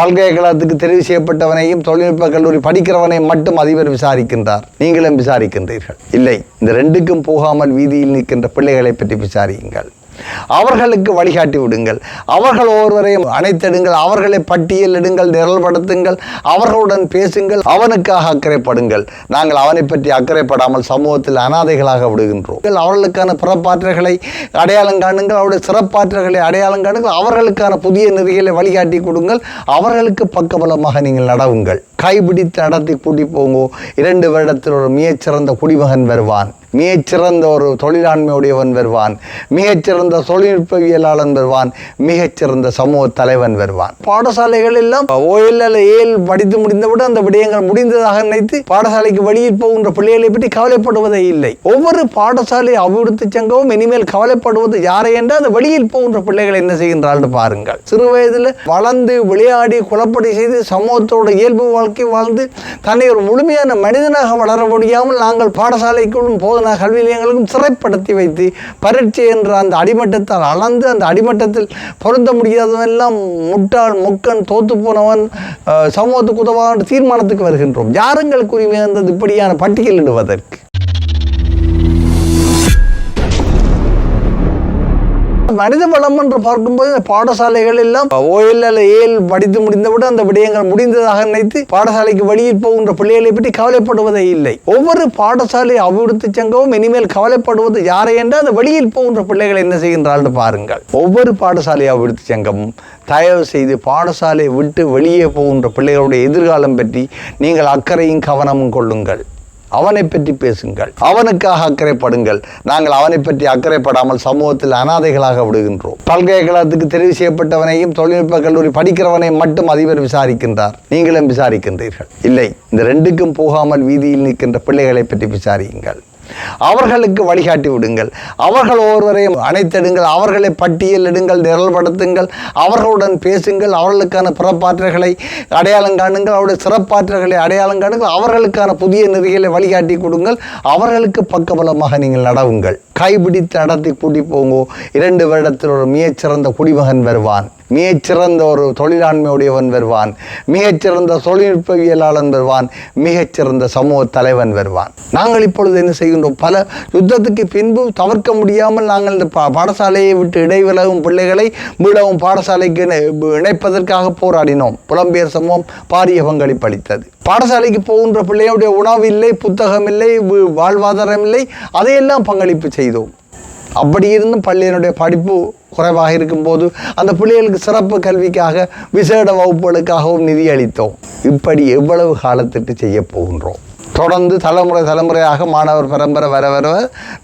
பல்கலைக்கழகத்துக்கு தெரிவு செய்யப்பட்டவனையும் தொழில்நுட்ப கல்லூரி படிக்கிறவனையும் மட்டும் அதிபர் விசாரிக்கின்றார். நீங்களும் விசாரிக்கின்றீர்கள். இல்லை இந்த ரெண்டுக்கும் போகாமல் வீதியில் நிற்கின்ற பிள்ளைகளை பற்றி விசாரியுங்கள். அவர்களுக்கு வழிகாட்டி விடுங்கள். அவர்கள் ஒருவரையும் அணைத்திடுங்கள். அவர்களை பட்டியலிடுங்கள் நிரல்படுத்துங்கள். அவர்களுடன் பேசுங்கள். அவனுக்காக அக்கறைப்படுங்கள். நாங்கள் அவனை பற்றி அக்கறைப்படாமல் சமூகத்தில் அனாதைகளாக விடுகின்றோம். அவர்களுக்கான பிறப்பாற்றல்களை அடையாளம் காணுங்கள். அவருடைய சிறப்பாற்றல்களை அடையாளம் காணுங்கள். அவர்களுக்கான புதிய நெறிகளை வழிகாட்டி கொடுங்கள். அவர்களுக்கு பக்கபலமாக நீங்கள் நடவுங்கள். கைபிடித்து நடத்தி கூட்டி போங்கோ. இரண்டு வருடத்தில் ஒரு மிகச்சிறந்த குடிமகன் வருவான். மிகச்சிறந்த ஒரு தொழிலாண்மையுடையவன் வருவான். மிகச்சிறந்த தொழில்நுட்பவியலாளன் வருவான். மிகச்சிறந்த சமூக தலைவன் வருவான். பாடசாலைகள் எல்லாம் ஓஎல்எல் ஏல் படித்து முடிந்தவுடன் அந்த விடயங்கள் முடிந்ததாக நினைத்து பாடசாலைக்கு வெளியில் போகின்ற பிள்ளைகளை பற்றி கவலைப்படுவதே இல்லை. ஒவ்வொரு பாடசாலை அபிவிருத்தி சங்கமும் இனிமேல் கவலைப்படுவது யாரை என்று அந்த வெளியில் போகின்ற பிள்ளைகள் என்ன செய்கின்றார்கள் பாருங்கள். சிறு வயதில் வளர்ந்து விளையாடி குழப்படி செய்து சமூகத்தோட இயல்பு வாழ்க்கை வாழ்ந்து தன்னை ஒரு முழுமையான மனிதனாக வளர முடியாமல் நாங்கள் பாடசாலைக்குள்ளும் போதனா கல்வி நிலையங்களுக்கும் சிறைப்படுத்தி வைத்து பரீட்சை என்ற அந்த அடிமட்டத்தால் அளந்து அந்த அடிமட்டத்தில் பொருந்த முடியாதவெல்லாம் முட்டாள் முக்கன் தோத்து போனவன் சமூகத்துக்கு உதவான தீர்மானத்துக்கு வருகின்றோம். யாருங்களுக்கு உரிமை இருந்தது இப்படியான பட்டியலிடுவதற்கு? மனித வளம் என்று பார்க்கும்போது இந்த பாடசாலைகள் எல்லாம் ஓஎல்எல் ஏல் படித்து முடிந்தவுடன் அந்த விடயங்கள் முடிந்ததாக நினைத்து பாடசாலைக்கு வெளியில் போகின்ற பிள்ளைகளை பற்றி கவலைப்படுவதே இல்லை. ஒவ்வொரு பாடசாலை அபிவிருத்தி சங்கமும் இனிமேல் கவலைப்படுவது யாரை என்றால் அந்த வெளியில் போகின்ற பிள்ளைகள் என்ன செய்கின்றார்கள் பாருங்கள். ஒவ்வொரு பாடசாலை அபிவிருத்தி சங்கமும் தயவு செய்து பாடசாலை விட்டு வெளியே போகின்ற பிள்ளைகளுடைய எதிர்காலம் பற்றி நீங்கள் அக்கறையும் கவனமும் கொள்ளுங்கள். அவனை பற்றி பேசுங்கள். அவனுக்காக அக்கறைப்படுங்கள். நாங்கள் அவனை பற்றி அக்கறைப்படாமல் சமூகத்தில் அனாதைகளாக விடுகின்றோம். பல்கலைக்கழகத்துக்கு தெரிவு செய்யப்பட்டவனையும் தொழில்நுட்ப கல்லூரி படிக்கிறவனையும் மட்டும் அதிபர் விசாரிக்கின்றார். நீங்களும் விசாரிக்கின்றீர்கள். இல்லை இந்த ரெண்டுக்கும் போகாமல் வீதியில் நிற்கின்ற பிள்ளைகளை பற்றி விசாரியுங்கள். அவர்களுக்கு வழிகாட்டி விடுங்கள். அவர்கள் ஒருவரையும் அணைத்திடுங்கள். அவர்களை பட்டியலிடுங்கள் நிரல்படுத்துங்கள். அவர்களுடன் பேசுங்கள். அவர்களுக்கான பிறப்பாற்றல்களை அடையாளம் காணுங்கள். அவருடைய சிறப்பாற்றல்களை அடையாளம் காணுங்கள். அவர்களுக்கான புதிய நெறிகளை வழிகாட்டி கொடுங்கள். அவர்களுக்கு பக்கபலமாக நீங்கள் நடவுங்கள். கைபிடித்து நடத்தி கூட்டி போங்கோ. இரண்டு வருடத்தில் ஒரு மிகச்சிறந்த குடிமகன் வருவான். மிகச்சிறந்த ஒரு தொழிலாண்மையுடையவன் வருவான். மிகச்சிறந்த தொழில்நுட்பவியலாளன் வருவான். மிகச்சிறந்த சமூக தலைவன் வருவான். நாங்கள் இப்பொழுது என்ன செய்கின்றோம்? பல யுத்தத்துக்கு பின்பு தவிர்க்க முடியாமல் நாங்கள் இந்த பா பாடசாலையை விட்டு இடைவிலகும் பிள்ளைகளை மீளவும் பாடசாலைக்கு இணை- இணைப்பதற்காக போராடினோம். புலம்பெயர் சமூகம் பாரிய பங்களிப்பு அளித்தது பாடசாலைக்கு போகின்ற பிள்ளையுடைய உணவு இல்லை புத்தகம் இல்லை வாழ்வாதாரம் இல்லை அதையெல்லாம் பங்களிப்பு செய்தோம். அப்படி இருந்தும் பள்ளியினுடைய படிப்பு குறைவாக இருக்கும்போது அந்த பிள்ளைகளுக்கு சிறப்பு கல்விக்காக விசேட வகுப்புகளுக்காகவும் நிதி அளித்தோம். இப்படி எவ்வளவு காலத்திட்டு செய்ய போகின்றோம்? தொடர்ந்து தலைமுறை தலைமுறையாக மாணவர் பரம்பரை வர வர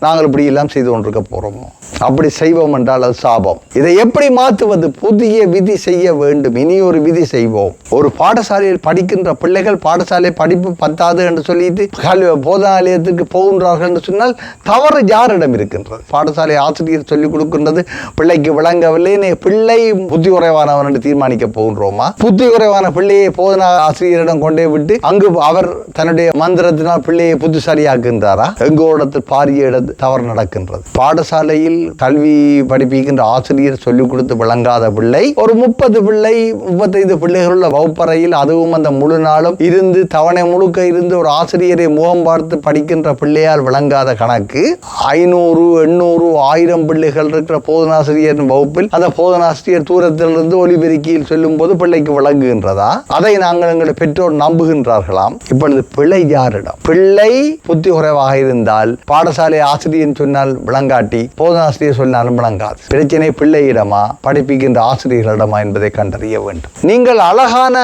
நாங்கள் இப்படி எல்லாம் செய்து கொண்டிருக்க போகிறோமோ அப்படி செய்வோம் என்றால் அது சாபம். இதை எப்படி மாற்றுவது? புதிய விதி செய்ய வேண்டும். இனி ஒரு விதி செய்வோம். ஒரு பாடசாலையில் படிக்கின்ற பிள்ளைகள் பாடசாலை படிப்பு பத்தாது என்று சொல்லிட்டு கல்வி போதனாலயத்துக்கு போகின்றார்கள் என்று சொன்னால் தவறு யாரிடம் இருக்கின்றது? பாடசாலை ஆசிரியர் சொல்லிக் கொடுக்கின்றது பிள்ளைக்கு விளங்கவில்லை பிள்ளை புத்தி குறைவானவன் என்று தீர்மானிக்க போகின்றோமா? புத்தி குறைவான பிள்ளையை போதனா ஆசிரியரிடம் கொண்டே விட்டு அங்கு அவர் தன்னுடைய மந்திர மந்திரத்தினால் பிள்ளையை புத்திசாலியாக்குகின்றாரா? எங்கோடத்தில் பாரிய இடத்து தவறு நடக்கின்றது. பாடசாலையில் கல்வி படிப்பிக்கின்ற ஆசிரியர் சொல்லிக் கொடுத்து விளங்காத பிள்ளை ஒரு முப்பது பிள்ளை முப்பத்தைந்து பிள்ளைகள் உள்ள வகுப்பறையில் அதுவும் அந்த முழு நாளும் இருந்து தவணை முழுக்க இருந்து ஒரு ஆசிரியரை முகம் பார்த்து படிக்கின்ற பிள்ளையால் விளங்காத கணக்கு ஐநூறு எண்ணூறு ஆயிரம் பிள்ளைகள் இருக்கிற போதனாசிரியர் வகுப்பில் அந்த போதனாசிரியர் தூரத்திலிருந்து ஒலிபெருக்கியில் சொல்லும் போது பிள்ளைக்கு விளங்குகின்றதா? அதை நாங்கள் எங்களுடைய பெற்றோர் நம்புகின்றார்களாம். இப்பொழுது பிள்ளை வருடம் பிள்ளை புத்தி குறைவாக இருந்தால் பாடசாலை ஆசிரியர் சொன்னால் விளங்காட்டி போதனாசிரியர் சொன்னாலும் விளங்காது. பிரச்சனை பிள்ளையிடமா படிப்பிக்கின்ற ஆசிரியர்களிடமா என்பதை கண்டறிய வேண்டும். நீங்கள் அழகான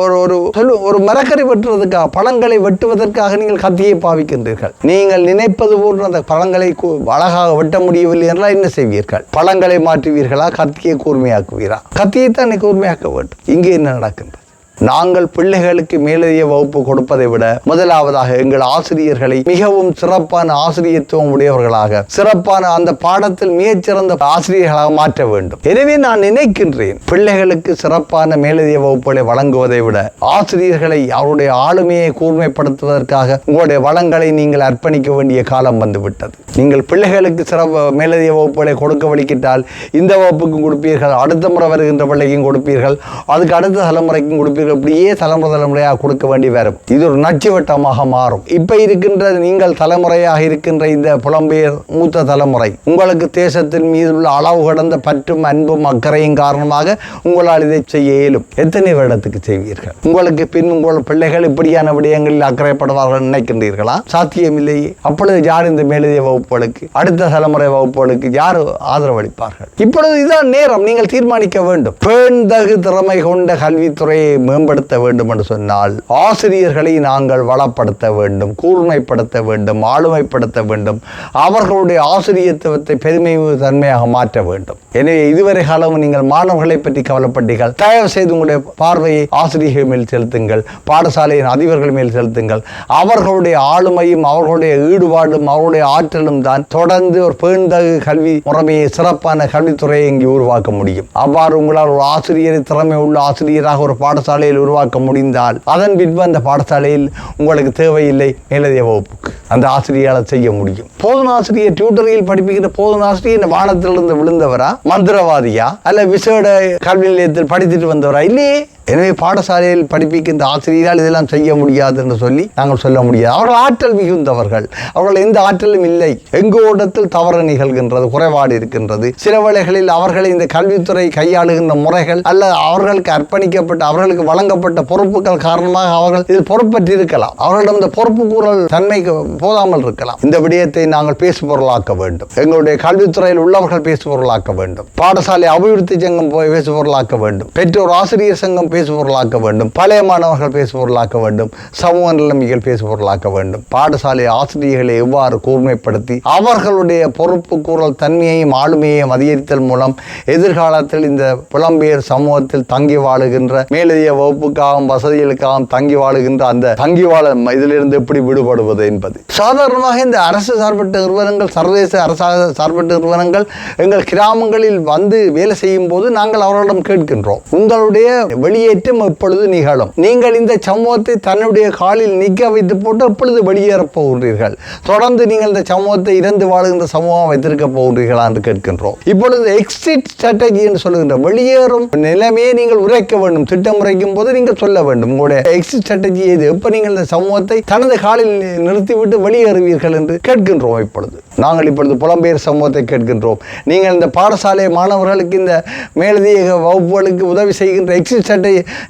ஒரு ஒரு சொல்லு ஒரு மரக்கறி வெட்டுவதற்காக பழங்களை வெட்டுவதற்காக நீங்கள் கத்தியை பாவிக்கின்றீர்கள். நீங்கள் நினைப்பது போன்ற அந்த பழங்களை அழகாக வெட்ட முடியவில்லை என்றால் என்ன செய்வீர்கள்? பழங்களை மாற்றுவீர்களா? கத்தியை கூர்மையாக்குவீரா? கத்தியை தான் கூர்மையாக்க வேண்டும். இங்கே என்ன நடக்கின்றது? நாங்கள் பிள்ளைகளுக்கு மேலதிக வகுப்பு கொடுப்பதை விட முதலாவதாக எங்கள் ஆசிரியர்களை மிகவும் சிறப்பான ஆசிரியத்துவம் உடையவர்களாக சிறப்பான அந்த பாடத்தில் மிகச்சிறந்த ஆசிரியர்களாக மாற்ற வேண்டும். எனவே நான் நினைக்கின்றேன் பிள்ளைகளுக்கு சிறப்பான மேலதிக வகுப்புகளை வழங்குவதை விட ஆசிரியர்களை அவருடைய ஆளுமையை கூர்மைப்படுத்துவதற்காக உங்களுடைய வளங்களை நீங்கள் அர்ப்பணிக்க வேண்டிய காலம் வந்துவிட்டது. நீங்கள் பிள்ளைகளுக்கு சிறப்பு மேலதிக வகுப்புகளை கொடுக்க வலிக்கிட்டால் இந்த வகுப்புக்கும் கொடுப்பீர்கள் அடுத்த முறை வருகின்ற பிள்ளைக்கும் கொடுப்பீர்கள் அதுக்கு அடுத்த தலைமுறைக்கும் கொடுப்பீர்கள் அப்படியே தலைமுறை தலைமுறையாக கொடுக்க வேண்டி வரும் இது ஒரு நச்சுவட்டமாக மாறும். இப்போ இருக்கின்ற நீங்கள் தலைமுறையாக இருக்கின்ற இந்த புலம்பெயர் மூத்த தலைமுறை உங்களுக்கு தேசத்தின் மீது உள்ள அளவு கடந்த பற்றும் அன்பும் அக்கறையும் காரணமாக உங்களால் இதை செய்ய இயலும். எத்தனை வருடத்துக்கு செய்வீர்கள்? உங்களுக்கு பின் உங்கள் பிள்ளைகள் இப்படியான விடயங்களில் அக்கறைப்படுவார்கள் நினைக்கின்றீர்களா? சாத்தியமில்லையே அப்பொழுது யார் இந்த மேலதிய வகுப்புகளுக்கு அடுத்த தலைமுறை வகுப்புகளுக்கு யார் ஆதரவளிப்பார்கள்? இப்பொழுது இதான் நேரம். நீங்கள் தீர்மானிக்க வேண்டும். பேண்தகு திறமை கொண்ட கல்வித்துறையை மேம்படுத்த வேண்டும் என்று சொன்னால் ஆசிரியர்களை நாங்கள் வளப்படுத்த வேண்டும் கூர்மைப்படுத்த வேண்டும் ஆளுமைப்படுத்த வேண்டும் அவர்களுடைய ஆசிரியத்துவத்தை பெருமை தன்மையாக மாற்ற வேண்டும். எனவே இதுவரை காலம் நீங்கள் மாணவர்களை பற்றி கவலைப்பட்டீர்கள். தயவு செய்து உங்களுடைய பார்வையை ஆசிரியர்கள் மேல் செலுத்துங்கள் பாடசாலையின் அதிபர்கள் மேல் செலுத்துங்கள். அவர்களுடைய ஆளுமையும் அவர்களுடைய ஈடுபாடும் அவர்களுடைய ஆற்றலும் தான் தொடர்ந்து ஒரு பேண்தகு கல்வி முறைமையை சிறப்பான கல்வித்துறையை இங்கே உருவாக்க முடியும். அவ்வாறு உங்களால் ஒரு ஆசிரியரை திறமை உள்ள ஆசிரியராக ஒரு பாடசாலை பாடசாலையில் உருவாக்க முடிந்தால் அதன் பின்பு அந்த பாடசாலையில் உங்களுக்கு தேவையில்லை மேலதிய வகுப்புக்கு. அந்த ஆசிரியரால் செய்ய முடியும். போதன ஆசிரியர் டியூட்டரியில் படிப்புகிற போதன ஆசிரியர் இந்த வானத்திலிருந்து விழுந்தவரா? மந்திரவாதியா? அல்ல விசேட கல்வி நிலையத்தில் படித்துட்டு வந்தவரா? இல்லையே. எனவே பாடசாலையில் படிப்பிக்கின்ற ஆசிரியரால் இதெல்லாம் செய்ய முடியாது என்று சொல்லி நாங்கள் சொல்ல முடியாது. அவர்கள் ஆற்றல் மிகுந்தவர்கள். அவர்கள் எந்த ஆற்றலும் இல்லை. எங்கோடத்தில் தவறு நிகழ்கின்றது குறைபாடு இருக்கின்றது. சில வேளைகளில் அவர்களை இந்த கல்வித்துறை கையாளுகின்ற முறைகள் அல்ல அவர்களுக்கு அர்ப்பணிக்கப்பட்ட அவர்களுக்கு வழங்கப்பட்ட பொறுப்புகள் காரணமாக அவர்கள் இதில் பொறுப்பற்றிருக்கலாம். அவர்களிடம் இந்த பொறுப்பு கூறல் தன்மைக்கு போதாமல் இருக்கலாம். இந்த விடயத்தை நாங்கள் பேசுபொருளாக்க வேண்டும். எங்களுடைய கல்வித்துறையில் உள்ளவர்கள் பேசுபொருளாக்க வேண்டும். பாடசாலை அபிவிருத்தி சங்கம் போய் பேசுபொருளாக்க வேண்டும். பெற்றோர் ஆசிரியர் சங்கம் பேசுபொருளாக்க வேண்டும். பழைய மாணவர்கள் பேசுபொருளாக்க வேண்டும். சமூக நிலைமைகள் பேசுபொருளாக்க வேண்டும். பாடசாலை ஆசிரியர்களை எவ்வாறு கூர்மைப்படுத்தி அவர்களுடைய பொறுப்பு கூறல் தன்மையையும் ஆளுமையையும் அதிகரித்தல் மூலம் எதிர்காலத்தில் இந்த புலம்பெயர் சமூகத்தில் தங்கி வாழுகின்ற மேலதிக வகுப்புக்காகவும் வசதிகளுக்காகவும் தங்கி வாழுகின்ற அந்த தங்கி வாழ இதிலிருந்து எப்படி விடுபடுவது என்பது. சாதாரணமாக இந்த அரசு சார்பற்ற நிறுவனங்கள் சர்வதேச அரசாக சார்பற்ற நிறுவனங்கள் எங்கள் கிராமங்களில் வந்து வேலை செய்யும் போது நாங்கள் அவர்களிடம் கேட்கின்றோம். உங்களுடைய வெளியே வெளியேற்றம் எப்பொழுது நிகழும். நீங்கள் இந்த சமூகத்தை தன்னுடைய காலில் நிற்க வைத்து போட்டு எப்பொழுது வெளியேறப் போகின்றீர்கள். தொடர்ந்து நீங்கள் இந்த சமூகத்தை இறந்து வாழுகின்ற சமூகம் வைத்திருக்க போகின்றீர்களா என்று கேட்கின்றோம். இப்பொழுது எக்ஸிட் ஸ்ட்ராட்டஜி என்று சொல்லுகின்ற வெளியேறும் நிலைமையை நீங்கள் உரைக்க வேண்டும். திட்டம் உரைக்கும் போது நீங்கள் சொல்ல வேண்டும். உங்களுடைய எக்ஸிட் ஸ்ட்ராட்டஜி எது? எப்போ நீங்கள் இந்த சமூகத்தை தனது காலில் நிறுத்திவிட்டு வெளியேறுவீர்கள் என்று கேட்கின்றோம் இப்பொழுது. நாங்கள் இப்பொழுது புலம்பெயர் சமூகத்தை கேட்கின்றோம். நீங்கள் இந்த பாடசாலை மாணவர்களுக்கு இந்த மேலதிக வகுப்புகளுக்கு உதவி செய்கின்ற எக்ஸிட் ஸ்ட்ராட்டஜி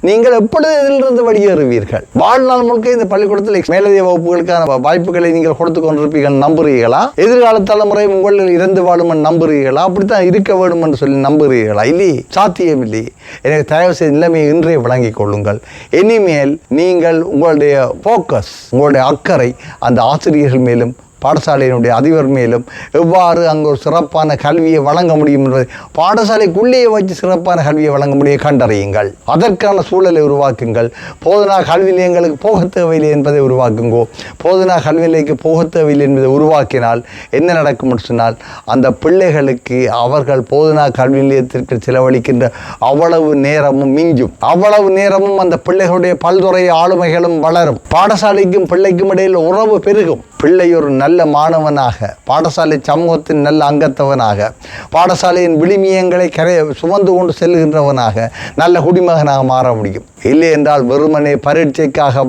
நீங்கள் எப்பொழுது இதிலிருந்து வெளியேறுவீர்கள் வாழ்நாள் முழுக்க இந்த பள்ளிக்கூடத்தில் மேலதிக வகுப்புகளுக்கான வாய்ப்புகளை நீங்கள் கொடுத்து கொண்டிருப்பீர்கள் நம்புறீர்களா? எதிர்கால தலைமுறை உங்களில் இறந்து வாழும் நம்புறீர்களா? அப்படித்தான் இருக்க வேண்டும் என்று சொல்லி நம்புறீர்களா? இல்லையே சாத்தியம் இல்லையே எனக்கு தயவு செய்து நிலைமையை இன்றைய வழங்கிக் கொள்ளுங்கள். இனிமேல் நீங்கள் உங்களுடைய ஃபோக்கஸ் உங்களுடைய அக்கறை அந்த ஆசிரியர்கள் மேலும் பாடசாலையினுடைய அதிபர் மேலும் எவ்வாறு அங்கு ஒரு சிறப்பான கல்வியை வழங்க முடியும் என்பதை பாடசாலைக்குள்ளேயே வச்சு சிறப்பான கல்வியை வழங்க முடியும் கண்டறியுங்கள். அதற்கான சூழலை உருவாக்குங்கள். போதனா கல்வி நிலையங்களுக்கு போக தேவையில்லை என்பதை உருவாக்குங்கோ. போதனா கல்வி நிலைக்கு போக தேவையில்லை என்பதை உருவாக்கினால் என்ன நடக்கும் சொன்னால் அந்த பிள்ளைகளுக்கு அவர்கள் போதனா கல்வி நிலையத்திற்கு செலவழிக்கின்ற அவ்வளவு நேரமும் மிஞ்சும். அவ்வளவு நேரமும் அந்த பிள்ளைகளுடைய பல்துறை ஆளுமைகளும் வளரும். பாடசாலைக்கும் பிள்ளைக்கும் இடையில் உறவு பெருகும். பிள்ளை ஒரு நல்ல மாணவனாக பாடசாலை சமூகத்தின் நல்ல அங்கத்தவனாக பாடசாலையின் விளிமியங்களை கரைய சுமந்து கொண்டு செல்கின்றவனாக நல்ல குடிமகனாக மாற முடியும். இல்லை என்றால் வெறுமனே பரீட்சைக்காக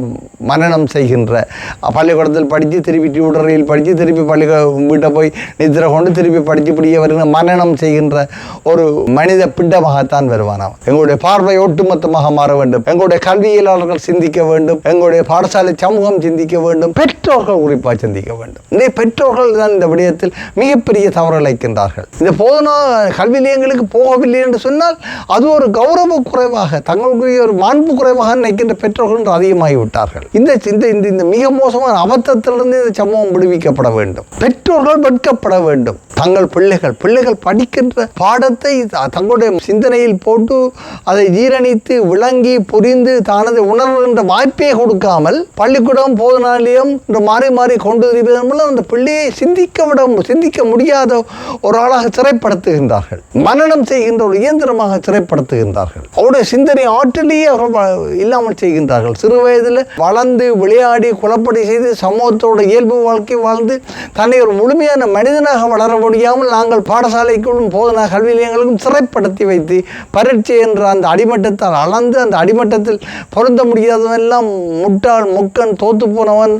மனநம் செய்கின்ற. பள்ளிக்கூடத்தில் படித்து திருப்பி டியூட்டரில் படித்து திருப்பி பள்ளி வீட்டை போய் நிதிர கொண்டு திருப்பி படித்து இப்படியே வருகிற மனநம் செய்கின்ற ஒரு மனித பிண்டமாகத்தான் வருவான் அவன் எங்களுடைய பார்வை ஒட்டுமொத்தமாக மாற வேண்டும். எங்களுடைய கல்வியலாளர்கள் சிந்திக்க வேண்டும். எங்களுடைய பாடசாலை சமூகம் சிந்திக்க வேண்டும். பெற்றோர்கள் குறிப்பாக சிந்திக்க வேண்டும். இந்த பெற்றோர்கள் தான் இந்த விடயத்தில் மிகப்பெரிய தவறு இழைக்கின்றார்கள் இந்த போதனா கல்வி நிலையங்களுக்கு போகவில்லை என்று சொன்னால் அது ஒரு கௌரவ குறைவாக தங்களுக்குரிய ஒரு மான் பண்பு குறைவாக நினைக்கின்ற பெற்றோர்கள் இன்று அதிகமாகி விட்டார்கள். இந்த இந்த இந்த இந்த மிக மோசமான அபத்தத்திலிருந்து இந்த சம்பவம் விடுவிக்கப்பட வேண்டும். பெற்றோர்கள் வெட்கப்பட வேண்டும். தங்கள் பிள்ளைகள் பிள்ளைகள் படிக்கின்ற பாடத்தை தங்களுடைய சிந்தனையில் போட்டு அதை ஜீரணித்து விளங்கி புரிந்து தானதை உணர்கின்ற வாய்ப்பே கொடுக்காமல் பள்ளிக்கூடம் போதனாலயம் என்று மாறி மாறி கொண்டு வருவதன் மூலம் அந்த பிள்ளையை சிந்திக்க விட சிந்திக்க முடியாத ஒரு ஆளாக சிறைப்படுத்துகின்றார்கள். மனநம் செய்கின்ற ஒரு இயந்திரமாக சிறைப்படுத்துகின்றார்கள். அவருடைய சிந்தனை ஆற்றலையே அவர்கள் இல்லாமல் செய்கின்றார்கள். சிறு வயதில் வளர்ந்து விளையாடி குழப்படி செய்து சமூகத்தோட இயல்பு வாழ்க்கை வாழ்ந்து தன்னை ஒரு முழுமையான மனிதனாக வளர முடியாமல் நாங்கள் பாடசாலைக்கும் போதனா கல்வி நிலையங்களுக்கும் சிறைப்படுத்தி வைத்து பரீட்சை என்ற அந்த அடிமட்டத்தால் அளந்து அந்த அடிமட்டத்தில் பொருந்த முடியாதவெல்லாம் முட்டாள் முக்கன் தோத்து போனவன்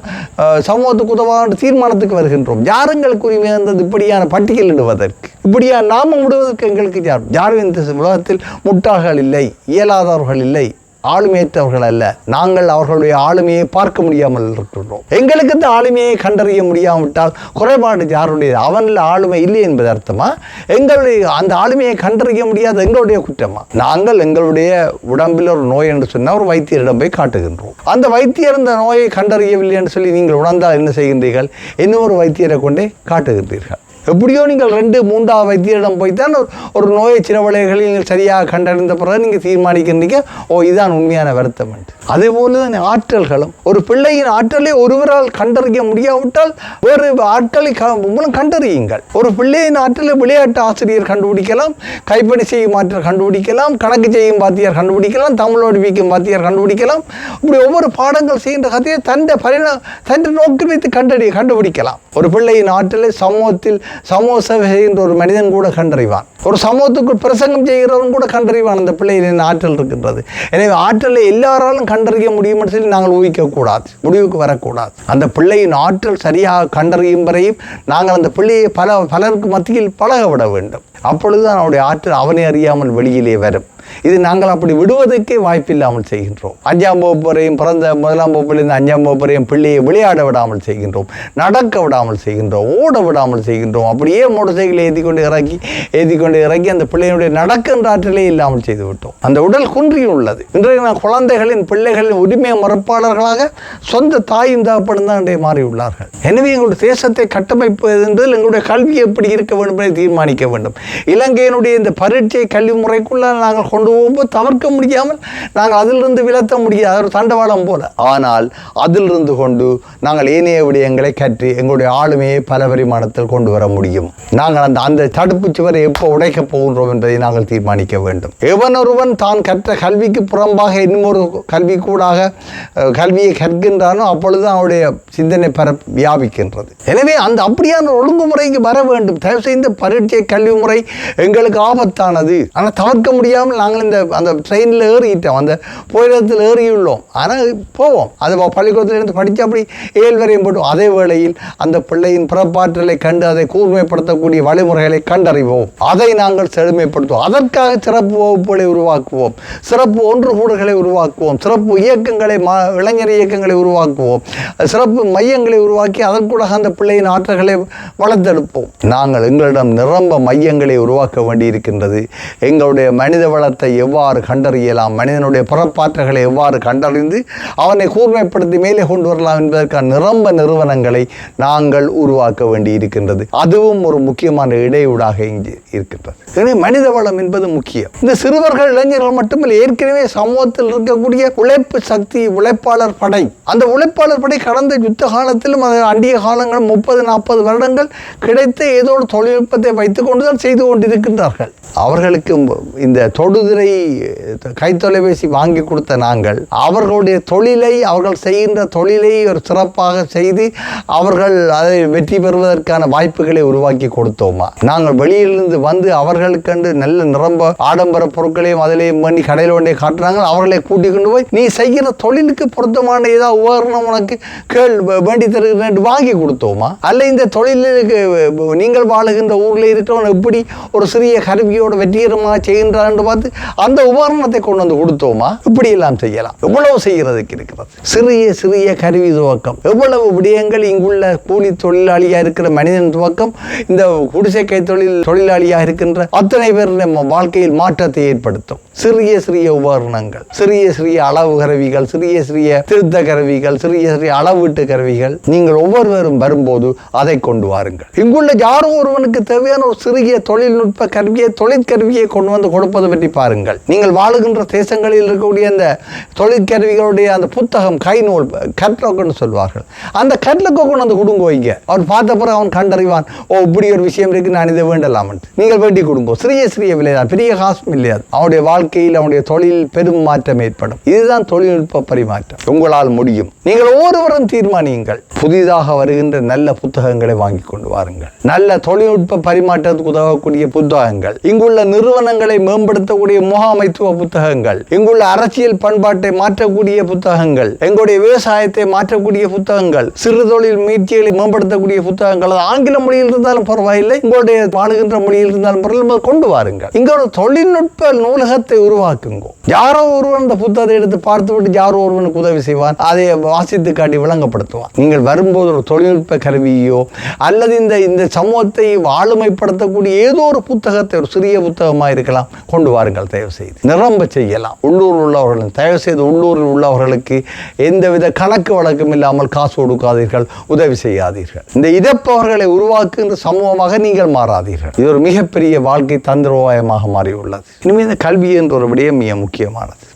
சமூகத்துக்கு உதவான தீர்மானத்துக்கு வருகின்றோம். யாருங்களுக்கு உரிமை இருந்தது? இப்படியான பட்டியலிடுவதற்கு இப்படியா நாம விடுவதற்கு எங்களுக்கு யார்? யாரும் இந்த உலகத்தில் முட்டாள்கள் இல்லை இயலாதவர்கள் இல்லை. ஆளுமையற்றவர்கள் அல்ல நாங்கள் அவர்களுடைய ஆளுமையை பார்க்க முடியாமல் இருக்கின்றோம். எங்களுக்கு இந்த ஆளுமையை கண்டறிய முடியாவிட்டால் குறைபாடு யாருடையது? அவனில் ஆளுமை இல்லை என்பது அர்த்தமா? எங்களுடைய அந்த ஆளுமையை கண்டறிய முடியாத எங்களுடைய குற்றமா? நாங்கள் எங்களுடைய உடம்பில் ஒரு நோய் என்று சொன்னால் ஒரு வைத்தியரிடம் போய் காட்டுகின்றோம். அந்த வைத்தியர் இந்த நோயை கண்டறியவில்லை என்று சொல்லி நீங்கள் உணர்ந்தால் என்ன செய்கின்றீர்கள்? இன்னும் ஒரு வைத்தியரை கொண்டே காட்டுகின்றீர்கள். எப்படியோ நீங்கள் ரெண்டு மூன்றாவது வைத்தியரிடம் போய்த்தான் ஒரு ஒரு நோயை சிறவலைகளில் நீங்கள் சரியாக கண்டறிந்த பிறகு நீங்கள் தீர்மானிக்கின்றீங்க. ஓ இதுதான் உண்மையான வருத்தம் என்று. அதே போல தான் ஆற்றல்களும். ஒரு பிள்ளையின் ஆற்றலை ஒருவரால் கண்டறிய முடியாவிட்டால் வேறு ஆற்றலை க- மூலம் கண்டறியுங்கள். ஒரு பிள்ளையின் ஆற்றலை விளையாட்டு ஆசிரியர் கண்டுபிடிக்கலாம் கைப்பணி செய்யும் ஆற்றல் கண்டுபிடிக்கலாம் கணக்கு செய்யும் வாத்தியார் கண்டுபிடிக்கலாம் தமிழோடு வீக்கும் வாத்தியார் கண்டுபிடிக்கலாம். இப்படி ஒவ்வொரு பாடங்கள் செய்கின்ற கதையை தண்டை பரிணா தண்டை நோக்கி வைத்து கண்டறி கண்டுபிடிக்கலாம். ஒரு பிள்ளையின் ஆற்றலை சமூகத்தில் சமூக சேவை செய்கின்ற ஒரு மனிதன் கூட கண்டறிவான். ஒரு சமூகத்துக்குள் பிரசங்கம் செய்கிறவன் கூட கண்டறிவான். அந்த பிள்ளையின் ஆற்றல் இருக்கின்றது. எனவே ஆற்றலை எல்லாராலும் கண்டறிய முடியும் என்று சொல்லி நாங்கள் ஊகிக்கக்கூடாது. முடிவுக்கு வரக்கூடாது. அந்த பிள்ளையின் ஆற்றல் சரியாக கண்டறியும் வரையும் நாங்கள் அந்த பிள்ளையை பல பலருக்கு மத்தியில் பழக விட வேண்டும். அப்பொழுது அவனுடைய ஆற்றல் அவனை அறியாமல் வெளியிலே வரும். இது நாங்கள் அப்படி விடுவதற்கே வாய்ப்பில்லாமல் செய்கின்றோம். அஞ்சாம் வகுப்பு பிறந்த முதலாம் வகுப்பிலிருந்து அஞ்சாம் வகுப்பு பிள்ளையை விளையாட விடாமல் செய்கின்றோம். நடக்க விடாமல் செய்கின்றோம். ஓட விடாமல் செய்கின்றோம். அப்படியே மோட்டர் சைக்கிளை ஏற்றி கொண்டு இறக்கி ஏற்றி கொண்டு இறக்கி அந்த பிள்ளையினுடைய நடக்கின்ற ஆற்றலே இல்லாமல் செய்து விட்டோம். அந்த உடல் குன்றி உள்ளது. இன்றைக்கு நான் குழந்தைகளின் பிள்ளைகளின் உரிமை மறுப்பாளர்களாக சொந்த தாயும் தகப்பனும் தான் மாறியுள்ளார்கள் எனவே எங்களுடைய தேசத்தை கட்டமைப்பது என்பதில் எங்களுடைய கல்வி எப்படி இருக்க வேண்டும் என்பதை தீர்மானிக்க வேண்டும். இலங்கையினுடைய இந்த பரீட்சை கல்வி முறைக்குள்ள நாங்கள் கொண்டு போகும்போது தவிர்க்க முடியாமல் நாங்கள் அதிலிருந்து விலத்த முடியாது. ஒரு தண்டவாளம் போல. ஆனால் அதிலிருந்து கொண்டு நாங்கள் ஏனைய விடயங்களை கற்று எங்களுடைய ஆளுமையை பல பரிமாணத்தில் கொண்டு வர முடியும். நாங்கள் அந்த அந்த தடுப்பு சுவரை எப்போ உடைக்கப் போகின்றோம் என்பதை நாங்கள் தீர்மானிக்க வேண்டும். எவனொருவன் தான் கற்ற கல்விக்கு புறம்பாக இன்னொரு கல்வி கூடாக கல்வியை கற்கின்றானோ அப்பொழுது அவனுடைய சிந்தனை பர வியாபிக்கின்றது. எனவே அந்த அப்படியான ஒழுங்குமுறைக்கு வர வேண்டும். தயவு செய்த பரீட்சை கல்வி முறை எங்களுக்கு ஆபத்தானது. ஆனால் தவிர்க்க முடியாமல் நாங்கள் இந்த அந்த ட்ரெயினில் ஏறிட்டோம். அந்த போயிடத்தில் ஏறியுள்ளோம். ஆனால் போவோம். அது ப- இருந்து படித்து அப்படி ஏழ்வரையும் போட்டோம். அதே வேளையில் அந்த பிள்ளையின் பிறப்பாற்றலை கண்டு அதை கூர்மைப்படுத்தக்கூடிய வழிமுறைகளை கண்டறிவோம். அதை நாங்கள் செழுமைப்படுத்துவோம். அதற்காக சிறப்பு வகுப்புகளை உருவாக்குவோம். சிறப்பு ஒன்று கூடுகளை உருவாக்குவோம். சிறப்பு இயக்கங்களை மா இளைஞர் இயக்கங்களை உருவாக்குவோம். சிறப்பு மையங்களை உருவாக்கி அதற்கூடாக அந்த பிள்ளையின் ஆற்றல்களை வளர்த்தெடுப்போம். நாங்கள் எங்களிடம் நிரம்ப மையங்களை உருவாக்க வேண்டியிருக்கின்றது. எங்களுடைய மனித வளத்தை எவ்வாறு கண்டறியலாம்? மனிதனுடைய பிறப்பாற்றல்களை எவ்வாறு கண்டறிந்து அவனை கூர்மைப்படுத்தி மேலே கொண்டு வரலாம் என்பதற்கான நிரம்ப நிறுவனங்களை நாங்கள் உருவாக்க வேண்டி இருக்கின்றது அதுவும் ஒரு முக்கியமான இடையூடாக இங்கு இருக்கின்றது. எனவே மனித வளம் என்பது முக்கியம். இந்த சிறுவர்கள் இளைஞர்கள் மட்டுமல்ல ஏற்கனவே சமூகத்தில் இருக்கக்கூடிய உழைப்பு சக்தி உழைப்பாளர் படை. அந்த உழைப்பாளர் படை கடந்த யுத்த காலத்திலும் அண்டிய காலங்கள் முப்பது நாற்பது வருடங்கள் கிடைத்த ஏதோ ஒரு தொழில்நுட்பத்தை வைத்துக் கொண்டுதான் செய்து கொண்டிருக்கின்றார்கள். அவர்களுக்கு இந்த தொடுதிரை கைத்தொலைபேசி வாங்கி கொடுத்த நாங்கள் அவர்களுடைய தொழிலை அவர்கள் செய்கின்ற தொழிலை ஒரு சிறப்பாக செய்து அவர்கள் அதை வெற்றி பெறுவதற்கான வாய்ப்புகளை உருவாக்கி கொடுத்தோமா? நாங்கள் வெளியிலிருந்து வந்து அவர்களுக்கண்டு நல்ல நிரம்ப ஆடம்பர பொருட்களையும் அதிலையும் பண்ணி கடையில் ஒன்றை காட்டுறாங்க. அவர்களை கூட்டிக் கொண்டு போய் நீ செய்கிற தொழிலுக்கு பொருத்தமான ஏதாவது உபகரணம் உனக்கு கேள் வேண்டி தருகிறேன் வாங்கி கொடுத்தோமா? அல்ல இந்த தொழிலுக்கு நீங்கள் வாழுகின்ற ஊரில் இருக்கிறவன் எப்படி ஒரு சிறிய கருவியோட வெற்றிகரமாக செய்கின்றான் பார்த்து அந்த உபகரணத்தை கொண்டு வந்து கொடுத்தோமா? இப்படி எல்லாம் செய்யலாம். எவ்வளவு செய்கிறதுக்கு இருக்கிறது? சிறிய சிறிய கருவி துவக்கம். எவ்வளவு விடயங்கள் இங்குள்ள கூலி தொழிலாளியா இருக்கிற மனிதன் துவக்கம்? இந்த குடிசை கை தொழில் தொழிலாளியாக இருக்கின்ற அத்தனை பேர் நம்ம வாழ்க்கையில் மாற்றத்தை ஏற்படுத்தும். சிறிய சிறிய உபகரணங்கள் சிறிய சிறிய அளவு கருவிகள் சிறிய சிறிய திருத்த கருவிகள் சிறிய சிறிய அளவீட்டு கருவிகள் நீங்கள் ஒவ்வொருவரும் வரும்போது அதை கொண்டு வாருங்கள். இங்குள்ள யாரோ ஒருவனுக்கு தேவையான ஒரு சிறிய தொழில்நுட்ப கருவியை தொழிற்கருவியை கொண்டு வந்து கொடுப்பது பற்றி பாருங்கள். நீங்கள் வாழுகின்ற தேசங்களில் இருக்கக்கூடிய அந்த தொழிற்கருவிகளுடைய அந்த புத்தகம் கை நூல் கட்லோக்குன்னு சொல்வார்கள். அந்த கட்லக்கோ கொண்டு வந்து கொடுங்க வைங்க. அவர் பார்த்த பிறகு அவன் கண்டறிவான் ஓ இப்படி ஒரு விஷயம் இருக்கு நான் இதை வேண்டலாம் நீங்கள் வேண்டி கொடுங்க. சிறிய சிறிய விலை பெரிய காசும் இல்லையாது அவனுடைய வாழ்க்கையில் அவனுடைய தொழில் பெரும் மாற்றம் ஏற்படும். இதுதான் தொழில்நுட்ப பரிமாற்றம். உங்களால் முடியும். நீங்கள் ஒவ்வொருவரும் தீர்மானியுங்கள். புதிதாக வருகின்ற நல்ல புத்தகங்களை வாங்கி கொண்டு வாருங்கள். நல்ல தொழில்நுட்ப பரிமாற்றத்துக்கு உதவக்கூடிய புத்தகங்கள். இங்குள்ள நிறுவனங்களை மேம்படுத்தக்கூடிய முகாமைத்துவ புத்தகங்கள். இங்குள்ள அரசியல் பண்பாட்டை மாற்றக்கூடிய புத்தகங்கள். எங்களுடைய விவசாயத்தை மாற்றக்கூடிய புத்தகங்கள். சிறு தொழில் முயற்சிகளை மேம்படுத்தக்கூடிய புத்தகங்கள். ஆங்கில மொழியில் இருந்தாலும் பரவாயில்லை. உங்களுடைய வாழுகின்ற மொழியில் இருந்தாலும் பரவாயில்லை. கொண்டு வாருங்கள். இங்கோட தொழில்நுட்ப நூலகத்தை உருவாக்குங்க. யாரோ ஒருவன் அந்த புத்தகத்தை எடுத்து பார்த்துவிட்டு யாரோ ஒருவனுக்கு உதவி செய்வான் அதை வாசித்து காட்டி விளங்கப்படுத்துவான். நீங்கள் வரும்போது ஒரு தொழில்நுட்ப கருவியோ அல்லது இந்த இந்த சமூகத்தை ஆளுமைப்படுத்தக்கூடிய ஏதோ ஒரு புத்தகத்தை ஒரு சிறிய புத்தகமாக இருக்கலாம் கொண்டு வாருங்கள் தயவு செய்து நிரம்ப செய்யலாம். உள்ளூரில் உள்ளவர்கள் தயவு செய்து உள்ளூரில் உள்ளவர்களுக்கு எந்தவித கணக்கு வழக்கம் இல்லாமல் காசு கொடுக்காதீர்கள் உதவி செய்யாதீர்கள். இந்த இதப்பவர்களை உருவாக்குகின்ற சமூகமாக நீங்கள் மாறாதீர்கள். இது ஒரு மிகப்பெரிய வாழ்க்கை தந்திரோபாயமாக மாறியுள்ளது. இனிமேல் இந்த கல்வியை என்ற ஒரு விடயம் மிக முக்கியமானது.